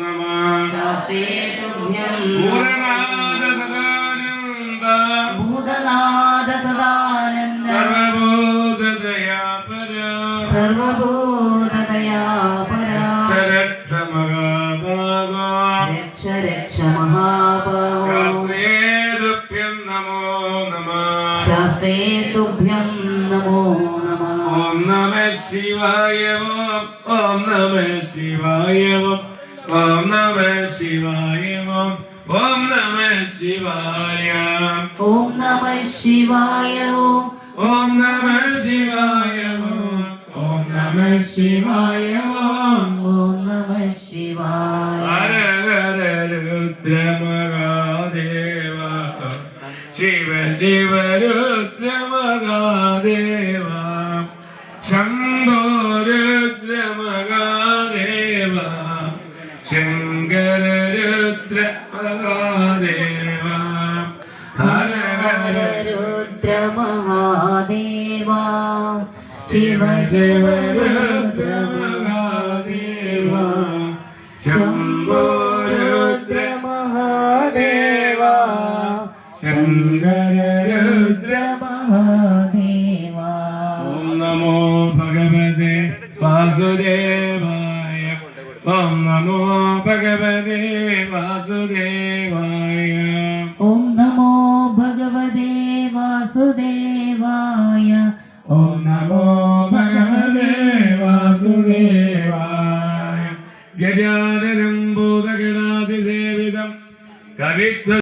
नमः शासेतुभ्यं भूतनाद सदानन्द भूतनाद सदानन्द सर्वबोधदया परा सर्वबोधदया परा रक्ष महाभागा रक्ष रक्ष महाभागा शास्त्रेतुभ्यं नमो नमः शास्त्रेतुभ्यं नमो नमः ॐ नमः शिवाय ഓം നമ ശിവായ ഓം ഓം നമ ശിവായ ഓം ഓം നമ ശിവായ ഓം നമ ശിവായ ഓം ഓം നമ ശിവായ ഓം ഓം നമ ശിവായ ഓം ഓം നമ ശിവായ ഹര ഹര രുദ്ര മഹാദേവ ശിവ ശിവ രുദ്ര മഹാദേവ ശംഭോ രുദ്ര മഹാദേവ ശങ്കര രുദ്ര മഹാദേവ. ഹര ഹര രുദ്ര മഹാദേവ ശിവ ശിവ രുദ്ര മഹാദേവ ശംഭോ രുദ്ര മഹാദേവ ശങ്കര രുദ്ര മഹാദേവ വാസുദേവായ ഓം നമോ ഭഗവതേ വാസുദേവായ. ഓം നമോ ഭഗവതേ വാസുദേവായ. ഓം നമോ ഭഗവതേ വാസുദേവായ. ഗജാനരം ഭൂതഗണാതിസേവിതം കവിത്വ